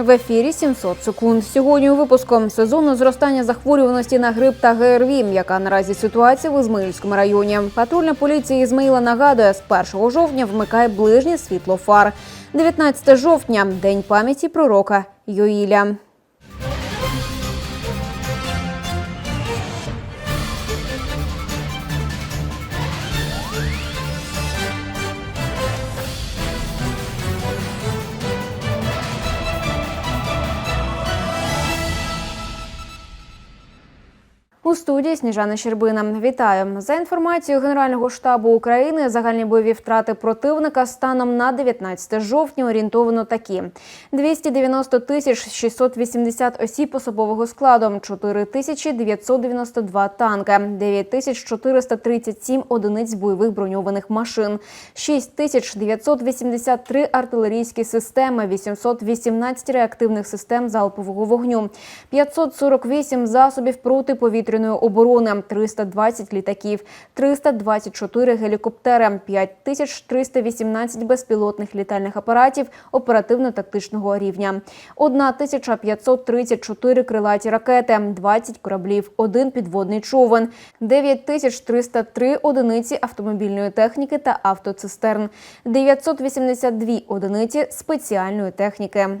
В ефірі 700 секунд. Сьогодні у випуску сезону зростання захворюваності на грип та ГРВІ. Яка наразі ситуація в Ізмаїльському районі? Патрульна поліція Ізмаїла нагадує, з 1 жовтня вмикає ближнє світло фар. 19 жовтня день пам'яті пророка Йоїля. У студії Сніжана Щербина. Вітаю за інформацією Генерального штабу України. Загальні бойові втрати противника станом на 19 жовтня орієнтовано такі: 290 тисяч 680 осіб особового складу, 4 тисячі 992 танка, 9 тисяч 437 одиниць бойових броньованих машин, 6 тисяч 983 артилерійські системи, 818 реактивних систем залпового вогню, 548 засобів протиповітряної оборони, 320 літаків, 324 гелікоптери, 5318 безпілотних літальних апаратів оперативно-тактичного рівня, 1534 крилаті ракети, 20 кораблів, 1 підводний човен, 9303 одиниці автомобільної техніки та автоцистерн, 982 одиниці спеціальної техніки.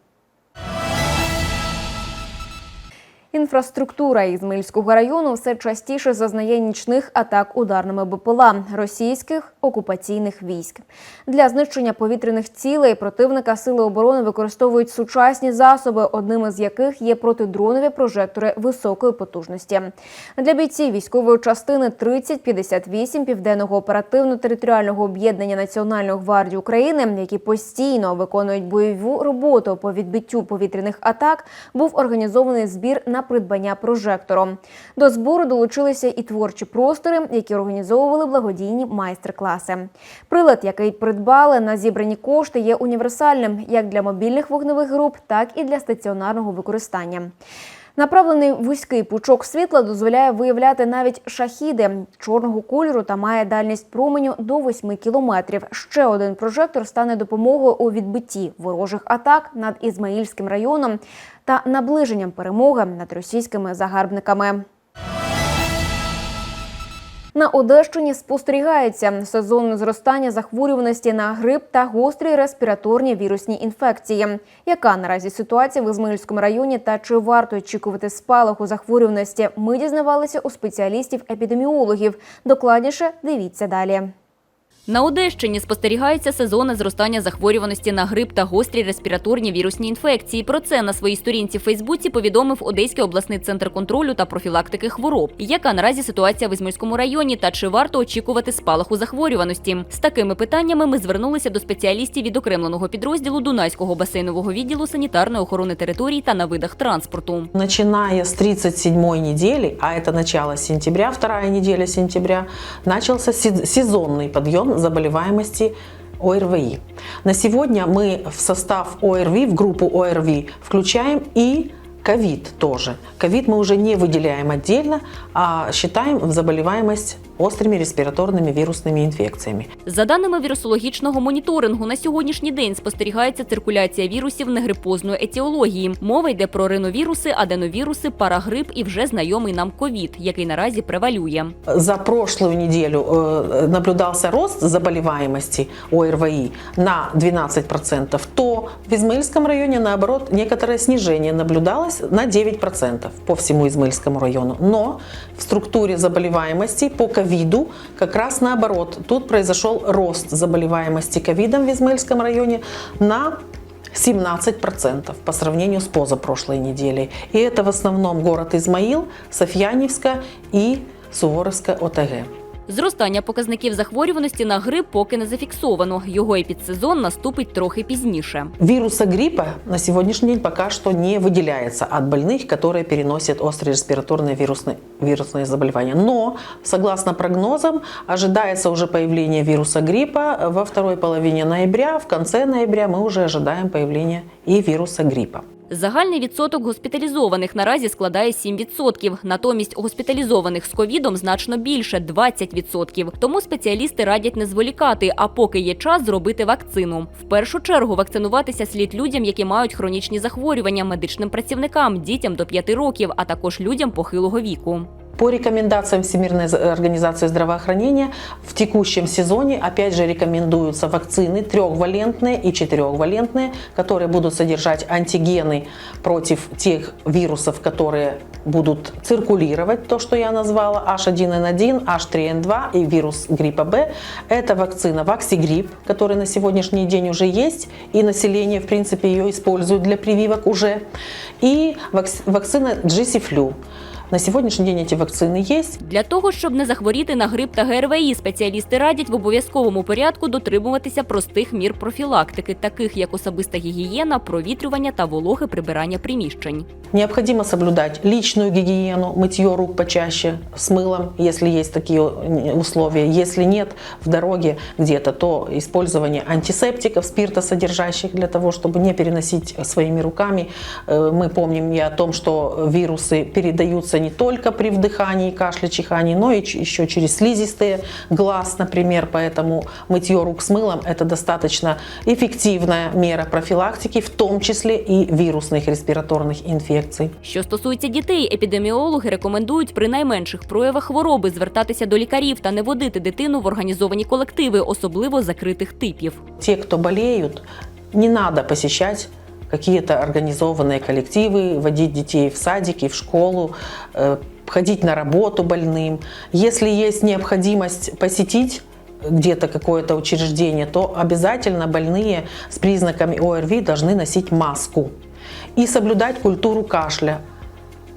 Інфраструктура Ізмаїльського району все частіше зазнає нічних атак ударними БПЛА російських окупаційних військ. Для знищення повітряних цілей противника сили оборони використовують сучасні засоби, одними з яких є протидронові прожектори високої потужності. Для бійців військової частини 3058 південного оперативно-територіального об'єднання Національної гвардії України, які постійно виконують бойову роботу по відбиттю повітряних атак, був організований збір на придбання прожектору. До збору долучилися і творчі простори, які організовували благодійні майстер-класи. Прилад, який придбали на зібрані кошти, є універсальним як для мобільних вогневих груп, так і для стаціонарного використання. Направлений вузький пучок світла дозволяє виявляти навіть шахіди чорного кольору та має дальність променю до 8 кілометрів. Ще один прожектор стане допомогою у відбитті ворожих атак над Ізмаїльським районом та наближенням перемоги над російськими загарбниками. На Одещині спостерігається сезонне зростання захворюваності на грип та гострі респіраторні вірусні інфекції. Яка наразі ситуація в Ізмаїльському районі та чи варто очікувати спалаху захворюваності? Ми дізнавалися у спеціалістів-епідеміологів. Докладніше дивіться далі. На Одещині спостерігається сезонне зростання захворюваності на грип та гострі респіраторні вірусні інфекції. Про це на своїй сторінці в Фейсбуці повідомив Одеський обласний центр контролю та профілактики хвороб. Яка наразі ситуація в Ізмаїльському районі та чи варто очікувати спалаху захворюваності? З такими питаннями ми звернулися до спеціалістів відокремленого підрозділу Дунайського басейнового відділу санітарної охорони територій та на видах транспорту. Начиная с 37 недели, а это начало сентября, вторая неделя сентября, начался се- сезонный заболеваемости ОРВИ. На сегодня мы в состав ОРВИ, в группу ОРВИ включаем и ковид тоже. Ковид мы уже не выделяем отдельно, а считаем в заболеваемость острыми респираторными вирусными инфекциями. За даними вірусологічного моніторингу, на сьогоднішній день спостерігається циркуляція вірусів негрипозної етіології. Мова йде про риновіруси, аденовіруси, парагрип і вже знайомий нам ковід, який наразі превалює. За прошлую неделю э, наблюдался рост заболеваемости ОРВИ на 12%, то в Измаильском районе, наоборот, некоторое снижение наблюдалось на 9% по всему Измаильскому району. Но в структуре заболеваемости по ковиду как раз наоборот. Тут произошел рост заболеваемости ковидом в Измаильском районе на 17% по сравнению с позапрошлой неделей. И это в основном город Измаил, Софьяневска и Суворовская ОТГ. Зростання показників захворюваності на грип поки не зафіксовано. Його епідсезон наступить трохи пізніше. Вируса гриппа на сегодняшний день пока что не выделяется от больных, которые переносят острые респираторные вирусные, вирусные заболевания. Но, согласно прогнозам, ожидается уже появление вируса гриппа во второй половине ноября. В конце ноября мы уже ожидаем появления и вируса гриппа. Загальний відсоток госпіталізованих наразі складає 7%. Натомість госпіталізованих з ковідом значно більше 20%. Тому спеціалісти радять не зволікати, а поки є час зробити вакцину. В першу чергу вакцинуватися слід людям, які мають хронічні захворювання, медичним працівникам, дітям до 5 років, а також людям похилого віку. По рекомендациям Всемирной организации здравоохранения в текущем сезоне опять же рекомендуются вакцины трехвалентные и четырехвалентные, которые будут содержать антигены против тех вирусов, которые будут циркулировать, то, что я назвала, H1N1, H3N2 и вирус гриппа Б. Это вакцина Ваксигрипп, который на сегодняшний день уже есть, и население, в принципе, ее использует для прививок уже. И вакцина GC-Flu. На сегодняшний день эти вакцины есть. Для того, щоб не захворіти на грип та ГРВІ, спеціалісти радять в обов'язковому порядку дотримуватися простих мір профілактики, таких як особиста гігієна, провітрювання та вологе прибирання приміщень. Необходимо соблюдать личную гигиену, мытье рук почаще с мылом, если есть такие э, условия. Если нет в дороге где-то, то использование антисептиков, спиртосодержащих для того, чтобы не переносить своими руками. Э, Мы помним и о том, что вирусы передаются не только при вдыхании, кашле, чихании, но и ч- еще через слизистые глаз, например. Поэтому мытье рук с мылом – это достаточно эффективная мера профилактики, в том числе и вирусных респираторных инфекций. Що стосується дітей, епідеміологи рекомендують при найменших проявах хвороби звертатися до лікарів та не водити дитину в організовані колективи, особливо закритих типів. Те, кто болеют, не надо посещать какие-то организованные коллективы, водить детей в садики, в школу, э, ходить на работу больным. Если есть необходимость посетить где-то какое-то учреждение, то обязательно больные с признаками ОРВИ должны носить маску и соблюдать культуру кашля.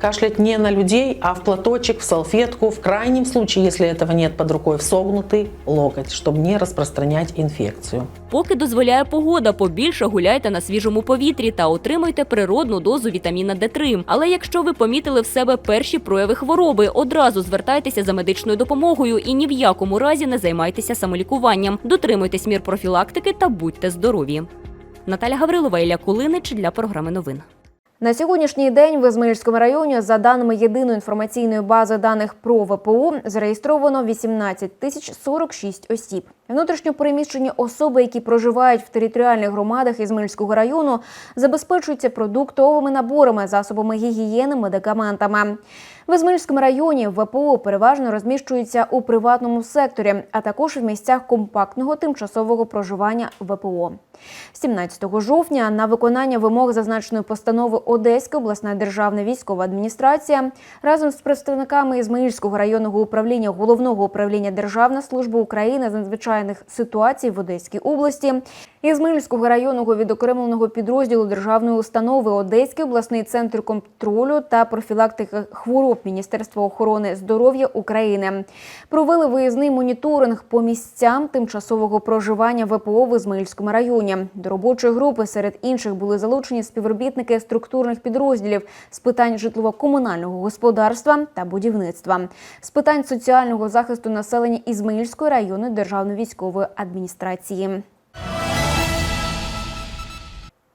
Кашлять не на людей, а в платочек, в салфетку, в крайнем случае, если этого нет под рукой, в согнутый локоть, чтобы не распространять инфекцию. Поки дозволяє погода, побільше гуляйте на свіжому повітрі та отримуйте природну дозу вітаміна Д3. Але якщо ви помітили в себе перші прояви хвороби, одразу звертайтеся за медичною допомогою і ні в якому разі не займайтеся самолікуванням. Дотримуйтесь мір профілактики та будьте здорові. Наталя Гаврилова, Ілля Кулинич для програми новин. На сьогоднішній день в Ізмаїльському районі, за даними єдиної інформаційної бази даних про ВПО, зареєстровано 18 тисяч 46 осіб. Внутрішньо переміщені особи, які проживають в територіальних громадах Ізмаїльського району, забезпечуються продуктовими наборами, засобами гігієни, медикаментами. В Ізмаїльському районі ВПО переважно розміщуються у приватному секторі, а також в місцях компактного тимчасового проживання ВПО. 17 жовтня на виконання вимог зазначеної постанови Одеська обласна державна військова адміністрація разом з представниками Ізмаїльського районного управління головного управління Державна служба України з надзвичайних ситуацій в Одеській області, Ізмаїльського районного відокремленого підрозділу державної установи Одеський обласний центр контролю та профілактики хвороб Міністерства охорони здоров'я України провели виїзний моніторинг по місцям тимчасового проживання ВПО в Ізмаїльському районі. До робочої групи серед інших були залучені співробітники структурних підрозділів з питань житлово-комунального господарства та будівництва, з питань соціального захисту населення Ізмаїльської районної державної військової адміністрації.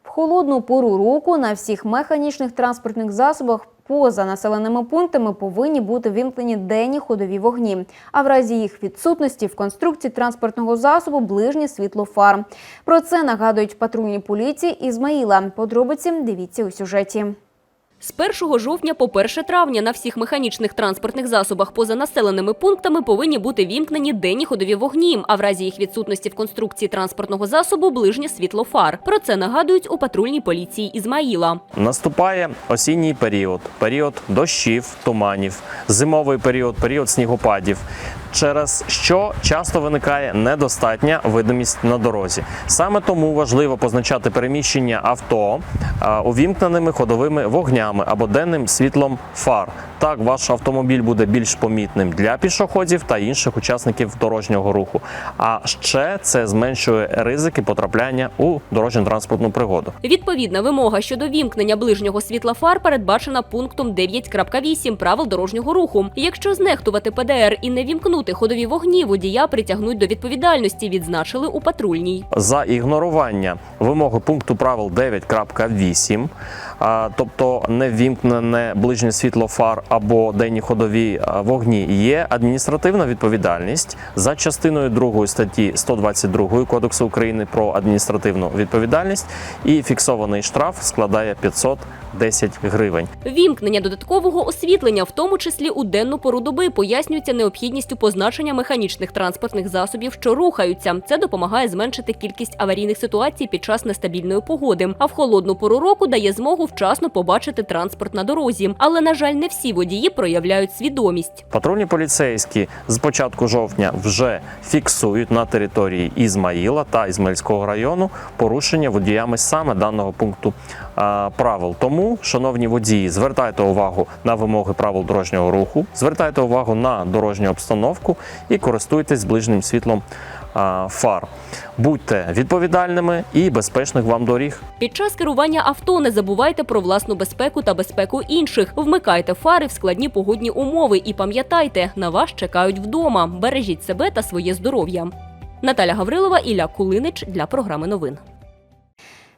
В холодну пору року на всіх механічних транспортних засобах поза населеними пунктами повинні бути вімкнені денні ходові вогні, а в разі їх відсутності в конструкції транспортного засобу ближнє світло фар. Про це нагадують патрульні поліції Ізмаїла. Подробиці дивіться у сюжеті. З 1 жовтня по 1 травня на всіх механічних транспортних засобах поза населеними пунктами повинні бути вімкнені денні ходові вогні, а в разі їх відсутності в конструкції транспортного засобу ближнє світло фар. Про це нагадують у патрульній поліції Ізмаїла. Наступає осінній період, період дощів, туманів, зимовий період, період снігопадів. Через що часто виникає недостатня видимість на дорозі. Саме тому важливо позначати переміщення авто увімкненими ходовими вогнями або денним світлом фар. Так ваш автомобіль буде більш помітним для пішоходів та інших учасників дорожнього руху. А ще це зменшує ризики потрапляння у дорожньо-транспортну пригоду. Відповідна вимога щодо вімкнення ближнього світла фар передбачена пунктом 9.8 правил дорожнього руху. Якщо знехтувати ПДР і не вімкнути ходові вогні, водія притягнуть до відповідальності, відзначили у патрульній. за ігнорування вимоги пункту правил 9.8, а, тобто не ввімкнене ближнє світло фар або денні ходові вогні, є адміністративна відповідальність за частиною 2 статті 122 Кодексу України про адміністративну відповідальність, і фіксований штраф складає 510 гривень. Вімкнення додаткового освітлення, в тому числі у денну пору доби, пояснюється необхідністю позначення механічних транспортних засобів, що рухаються. Це допомагає зменшити кількість аварійних ситуацій під час нестабільної погоди. А в холодну пору року дає змогу вчасно побачити транспорт на дорозі. Але на жаль, не всі водії проявляють свідомість. Патрульні поліцейські з початку жовтня вже фіксують на території Ізмаїла та Ізмаїльського району порушення водіями саме даного пункту правил. Тому, шановні водії, звертайте увагу на вимоги правил дорожнього руху, звертайте увагу на дорожню обстановку і користуйтесь ближнім світлом фар. Будьте відповідальними і безпечних вам доріг. Під час керування авто не забувайте про власну безпеку та безпеку інших. Вмикайте фари в складні погодні умови і пам'ятайте, на вас чекають вдома. Бережіть себе та своє здоров'я. Наталя Гаврилова, Ілля Кулинич для програми новин.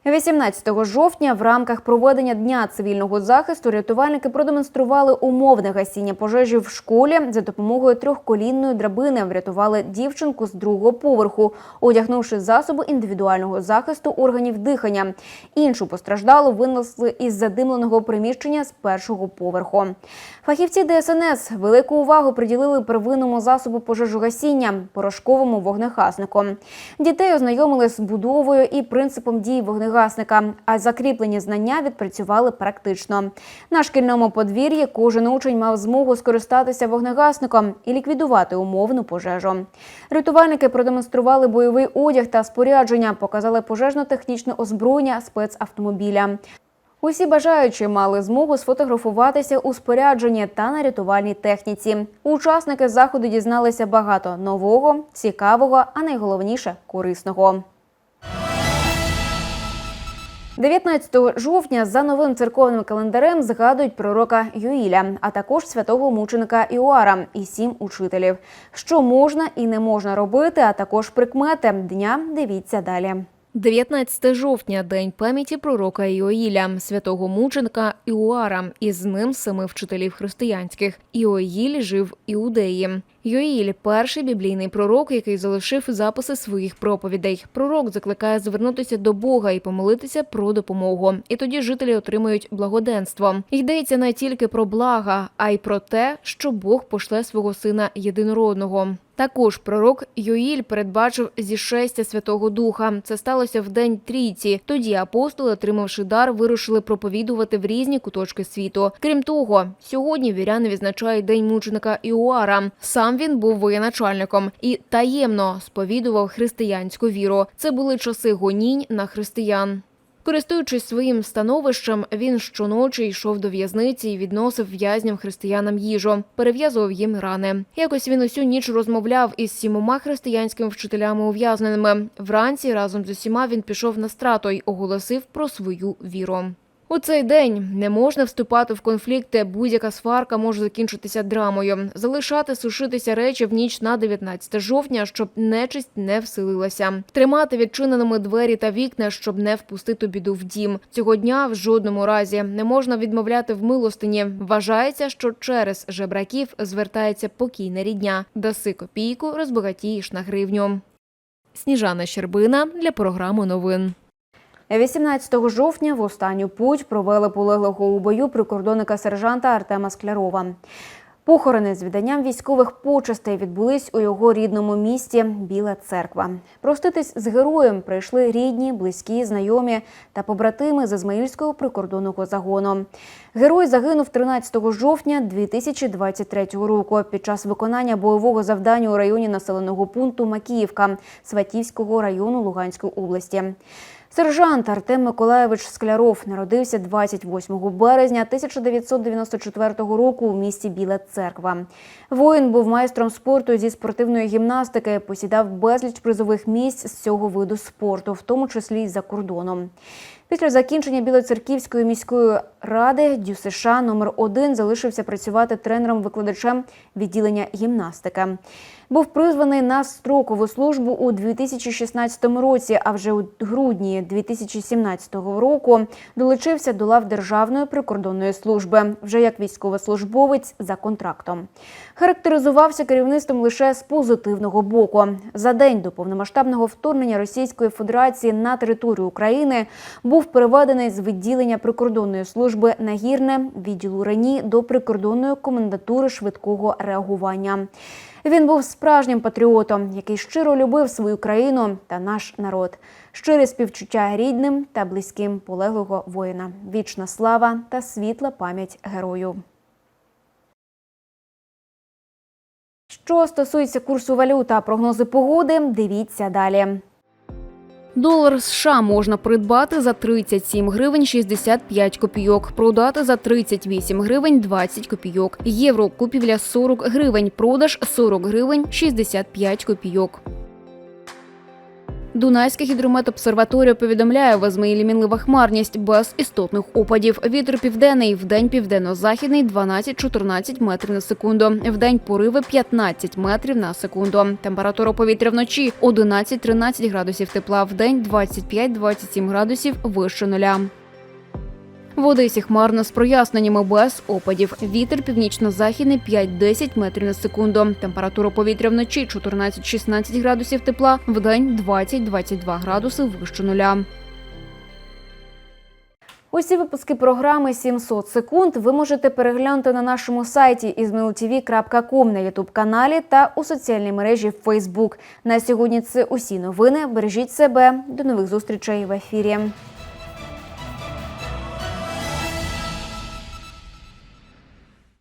18 жовтня в рамках проведення дня цивільного захисту рятувальники продемонстрували умовне гасіння пожежі в школі за допомогою трьохколінної драбини. Врятували дівчинку з другого поверху, одягнувши засоби індивідуального захисту органів дихання. Іншу постраждалу винесли із задимленого приміщення з першого поверху. Фахівці ДСНС велику увагу приділили первинному засобу пожежогасіння порошковому вогнегаснику. Дітей ознайомили з будовою і принципом дії вогнегасника, а закріплені знання відпрацювали практично. На шкільному подвір'ї кожен учень мав змогу скористатися вогнегасником і ліквідувати умовну пожежу. Рятувальники продемонстрували бойовий одяг та спорядження, показали пожежно-технічне озброєння спецавтомобіля. Усі бажаючі мали змогу сфотографуватися у спорядженні та на рятувальній техніці. Учасники заходу дізналися багато нового, цікавого, а найголовніше корисного. 19 жовтня за новим церковним календарем згадують пророка Юїля, а також святого мученика Іоара і сім учителів. Що можна і не можна робити, а також прикмети дня. Дивіться далі. 19 жовтня день пам'яті пророка Іоїля, святого мученика Іуара, і з ним семи вчителів християнських. Іоїль жив Іудеї. Йоїль – перший біблійний пророк, який залишив записи своїх проповідей. Пророк закликає звернутися до Бога і помолитися про допомогу. І тоді жителі отримують благоденство. Йдеться не тільки про блага, а й про те, що Бог пошле свого сина єдинородного. Також пророк Йоїль передбачив зішестя Святого Духа. Це сталося в день трійці. Тоді апостоли, отримавши дар, вирушили проповідувати в різні куточки світу. Крім того, сьогодні віряни відзначають день мученика Іоара. Сам він був воєначальником і таємно сповідував християнську віру. Це були часи гонінь на християн. Користуючись своїм становищем, він щоночі йшов до в'язниці і відносив в'язням християнам їжу, перев'язував їм рани. Якось він усю ніч розмовляв із сімома християнськими вчителями ув'язненими. Вранці разом з усіма він пішов на страту й оголосив про свою віру. У цей день не можна вступати в конфлікти. Будь-яка сварка може закінчитися драмою. Залишати сушитися речі в ніч на 19 жовтня, щоб нечисть не вселилася. Тримати відчиненими двері та вікна, щоб не впустити біду в дім. Цього дня в жодному разі не можна відмовляти в милостині. Вважається, що через жебраків звертається покійна рідня. Даси копійку, розбагатієш на гривню. Сніжана Щербина для програми новин. 18 жовтня в останню путь провели полеглого у бою прикордонника сержанта Артема Склярова. Похорони з відданням військових почестей відбулись у його рідному місті Біла Церква. Проститись з героєм прийшли рідні, близькі, знайомі та побратими з Ізмаїльського прикордонного загону. Герой загинув 13 жовтня 2023 року під час виконання бойового завдання у районі населеного пункту Макіївка Сватівського району Луганської області. Сержант Артем Миколаєвич Скляров народився 28 березня 1994 року у місті Біла Церква. Воїн був майстром спорту зі спортивної гімнастики, посідав безліч призових місць з цього виду спорту, в тому числі й за кордоном. Після закінчення Білоцерківської міської ради Дю США номер 1 залишився працювати тренером-викладачем відділення гімнастики. Був призваний на строкову службу у 2016 році, а вже у грудні 2017 року долучився до лав Державної прикордонної служби, вже як військовослужбовець за контрактом. Характеризувався керівництвом лише з позитивного боку. За день до повномасштабного вторгнення Російської Федерації на територію України був переведений з відділення прикордонної служби Нагірне відділу РЕНІ до прикордонної комендатури швидкого реагування. Він був справжнім патріотом, який щиро любив свою країну та наш народ. Щире співчуття рідним та близьким полеглого воїна. Вічна слава та світла пам'ять герою. Що стосується курсу валют та прогнози погоди, дивіться далі. Долар США можна придбати за 37 гривень 65 копійок, продати за 38 гривень 20 копійок. Євро купівля 40 гривень, продаж 40 гривень 65 копійок. Дунайська гідрометобсерваторія повідомляє в Ізмаїлі мінлива хмарність без істотних опадів. Вітер південний, вдень південно-західний 12-14 метрів на секунду. Вдень пориви 15 метрів на секунду. Температура повітря вночі 11-13 градусів тепла, вдень 25-27 градусів вище нуля. В Одесі хмарно з проясненнями без опадів. Вітер північно-західний 5-10 метрів на секунду. Температура повітря вночі 14-16 градусів тепла, вдень 20-22 градуси вище нуля. Усі випуски програми 700 секунд ви можете переглянути на нашому сайті izmailtv.com, на ютуб каналі та у соціальній мережі Facebook. На сьогодні це усі новини. Бережіть себе. До нових зустрічей в ефірі.